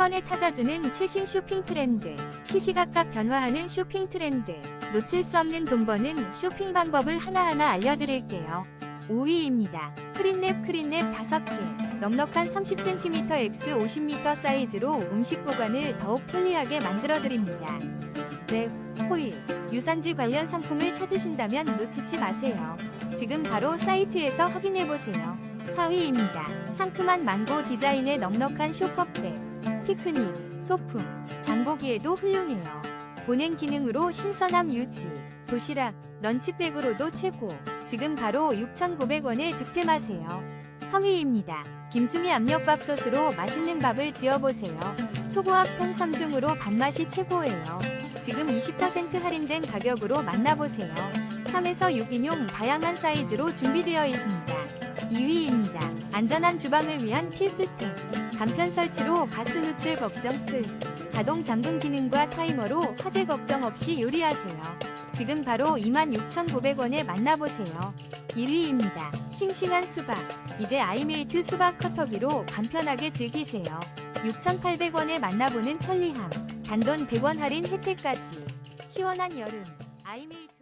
번에 찾아주는 최신 쇼핑 트렌드. 시시각각 변화하는 쇼핑 트렌드. 놓칠 수 없는 돈 버는 쇼핑 방법을 하나하나 알려드릴게요. 5위입니다. 크린랩 크린랩 5개. 넉넉한 30cm x 50m 사이즈로 음식 보관을 더욱 편리하게 만들어드립니다. 랩, 호일, 유산지 관련 상품을 찾으신다면 놓치지 마세요. 지금 바로 사이트에서 확인해보세요. 4위입니다. 상큼한 망고 디자인의 넉넉한 쇼퍼백. 피크닉, 소품, 장보기에도 훌륭해요. 보냉 기능으로 신선함 유지. 도시락, 런치백으로도 최고. 지금 바로 6,900원에 득템하세요. 3위입니다. 김수미 압력밥솥으로 맛있는 밥을 지어보세요. 초고압 통 3중으로 밥맛이 최고예요. 지금 20% 할인된 가격으로 만나보세요. 3에서 6인용 다양한 사이즈로 준비되어 있습니다. 2위입니다. 안전한 주방을 위한 필수템. 간편 설치로 가스 누출 걱정 끝. 자동 잠금 기능과 타이머로 화재 걱정 없이 요리하세요. 지금 바로 26,900원에 만나보세요. 1위입니다. 싱싱한 수박. 이제 아이메이트 수박 커터기로 간편하게 즐기세요. 6,800원에 만나보는 편리함. 단돈 100원 할인 혜택까지. 시원한 여름. 아이메이트와